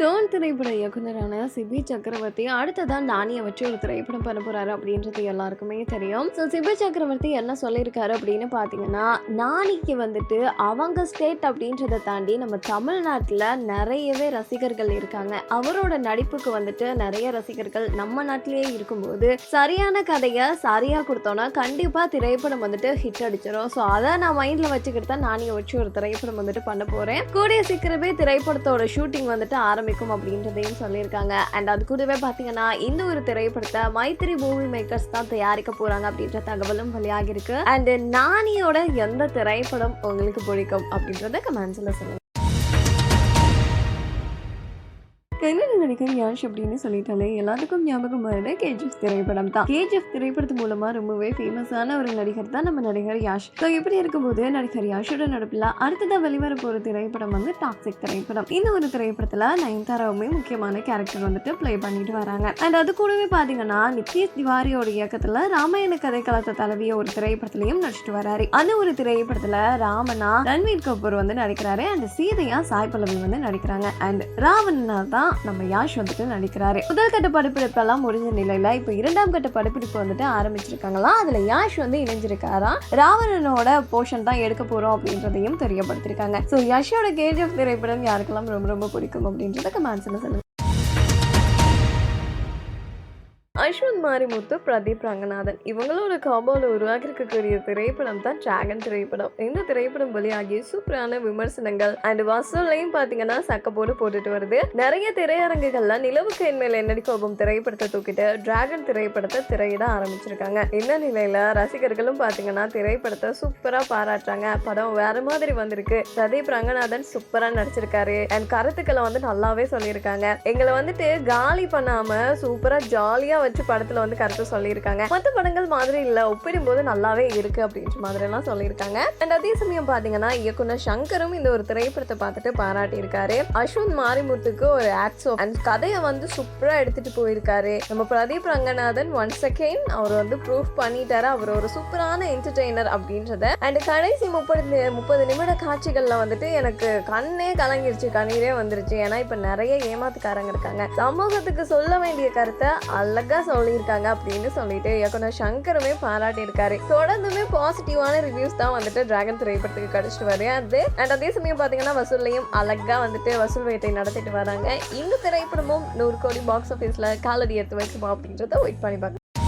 Tone திரைப்பட இயக்குனரான CP சக்கரவர்த்தி அடுத்ததான் நானியை வச்சு ஒரு திரைப்படம் பண்ண போறாரு அப்படின்றது எல்லாருக்குமே தெரியும். ஸோ சிபி சக்கரவர்த்தி என்ன சொல்லியிருக்காரு அப்படின்னு பார்த்தீங்கன்னா நானிக்கு வந்துட்டு அவங்க ஸ்டேட் அப்படின்றத தாண்டி நம்ம தமிழ்நாட்டில் நிறையவே ரசிகர்கள் இருக்காங்க. அவரோட நடிப்புக்கு வந்துட்டு நிறைய ரசிகர்கள் நம்ம நாட்டிலேயே இருக்கும்போது சரியான கதையை சரியாக கொடுத்தோன்னா கண்டிப்பாக திரைப்படம் வந்துட்டு ஹிட் அடிச்சிடும் ஸோ அதை நான் மைண்டில் வச்சுக்கிட்டு தான் நானியை வச்சு ஒரு திரைப்படம் வந்துட்டு பண்ண போகிறேன் கூடிய சீக்கிரமே திரைப்படத்தோட ஷூட்டிங் வந்துட்டு ஆரம்பிக்கும் அப்படின்றதையும் சொல்லியிருக்காங்க. அண்ட் அது கூடவே பார்த்தீங்கன்னா இந்த ஒரு திரைப்படத்தை மைத்திரி மூவி மேக்கர்ஸ் தான் தயாரிக்க போறாங்க அப்படின்ற தகவலும் வெளியாகிருக்கு அண்ட் நானியோட எந்த திரைப்படம் உங்களுக்கு பிடிக்கும் அப்படின்றத கமெண்ட்ஸில் சொல்லுங்க. கன்னட நடிகர் யாஷ் அப்படின்னு சொல்லிட்டாலே எல்லாத்துக்கும் ஞாபகம் வருது கேஜிஎஃப் திரைப்படம் தான். கேஜிஎஃப் திரைப்படத்து மூலமா ரொம்பவே ஃபேமஸான ஒரு நடிகர் தான் நம்ம நடிகர் யாஷ். ஸோ இப்படி இருக்கும்போது நடிகர் யாஷோட நடிப்பில் அடுத்ததாக வெளிவர போகிற திரைப்படம் வந்து டாக்ஸிக் திரைப்படம். இந்த ஒரு திரைப்படத்தில் நயன்தாராவுமே முக்கியமான கேரக்டர் வந்துட்டு ப்ளே பண்ணிட்டு வராங்க. அண்ட் அது கூடவே பார்த்தீங்கன்னா நித்யேஷ் திவாரியோட இயக்கத்தில் ராமாயண கதை கலத்தை தலவிய ஒரு திரைப்படத்திலையும் நடிச்சிட்டு வராரு. அந்த ஒரு திரைப்படத்தில் ராமனா ரன்வீர் கபூர் வந்து நடிக்கிறாரு. அண்ட் சீதையா சாய் பல்லவி வந்து நடிக்கிறாங்க. அண்ட் ராவணனா தான் நம்ம யாஷ் வந்துட்டு நடிக்கிறாரு. முதல் கட்ட படப்பிடிப்பெல்லாம் முடிஞ்ச நிலையில இப்போ இரண்டாம் கட்ட படப்பிடிப்பு வந்துட்டு ஆரம்பிச்சிருக்காங்களாம் அதுல யாஷ் வந்து இணைஞ்சிருக்காராம் ராவணனோட போர்ஷன் தான் எடுக்க போறோம் அப்படின்றதையும் தெரியப்படுத்திருக்காங்க. ஸோ யஷோட கேஜிஎஃப் திரைப்படம் யாருக்கெல்லாம் ரொம்ப ரொம்ப பிடிக்கும் அப்படின்றத கமெண்ட்ஸ்ல சொல்லுங்க. அஸ்வந்த் மாரிமுத்து பிரதீப் ரங்கநாதன் இவங்களோட காம்போவில் உருவாக்கியிருக்கக்கூடிய திரைப்படம் தான் டிராகன் திரைப்படம். இந்த திரைப்படம் வெளியாகிய சூப்பரான விமர்சனங்கள் அண்ட் வசூலையும் பார்த்தீங்கன்னா சக்க போட்டு போட்டுட்டு வருது. நிறைய திரையரங்குகள்ல நிலவுக்கு என் மேல என்னடி கோபம்? திரைப்படத்தை தூக்கிட்டு டிராகன் திரைப்படத்தை திரையிட ஆரம்பிச்சிருக்காங்க. இந்த நிலையில ரசிகர்களும் பார்த்தீங்கன்னா திரைப்படத்தை சூப்பரா பாராட்டுறாங்க. படம் வேற மாதிரி வந்திருக்கு. பிரதீப் ரங்கநாதன் சூப்பரா நடிச்சிருக்காரு அண்ட் கருத்துக்களை வந்து நல்லாவே சொல்லியிருக்காங்க. எங்களை வந்துட்டு காலி பண்ணாம சூப்பரா ஜாலியா வச்சு படத்தில் வந்து கருத்து சொல்லியிருக்காங்க. மற்ற படங்கள் மாதிரி இல்லை ஒப்பிடும்போது நல்லாவே இருக்கு அப்படின்ற மாதிரிலாம் சொல்லியிருக்காங்க. அண்ட் அதே சமயம் பார்த்தீங்கன்னா இயக்குனர் சங்கரும் இந்த ஒரு திரைப்படத்தை பார்த்துட்டு பாராட்டி இருக்காரு அஸ்வந்த் மாரிமுத்துக்கு ஒரு ஆக்ஸோ அண்ட் கதையை வந்து சூப்பராக எடுத்துட்டு போயிருக்காரு. நம்ம பிரதீப் ரங்கநாதன் ஒன் செகண்ட் அவர் வந்து ப்ரூஃப் பண்ணிட்டாரு. அவர் ஒரு சூப்பரான என்டர்டெய்னர் அப்படின்றத. அண்ட் கடைசி முப்பது முப்பது நிமிட காட்சிகள்ல வந்துட்டு எனக்கு கண்ணே கலங்கிருச்சு கண்ணீரே வந்துருச்சு. ஏன்னா இப்ப நிறைய ஏமாத்துக்காரங்க இருக்காங்க. சமூகத்துக்கு சொல்ல வேண்டிய கருத்தை அழகா சொல்லியிருக்காங்க அப்படின்னு சொல்லிட்டு இயக்குனர் சங்கருமே பாராட்டியிருக்காரு. தொடர்ந்துமே பாசிட்டிவான ரிவ்யூஸ் தான் வந்துட்டு டிராகன் திரைப்படத்துக்கு கிடைச்சிட்டு வருது. அண்ட் அதே சமயம் பார்த்தீங்கன்னா வசூல்லையும் அழகா வந்துட்டு வசூல் வேட்டை நடத்திட்டு வராங்க. இந்த திரைப்படமும் நூறு கோடி பாக்ஸ் ஆஃபீஸில் காலடி எடுத்து வைக்குமா அப்படின்றத வெயிட் பண்ணி பார்க்கலாம்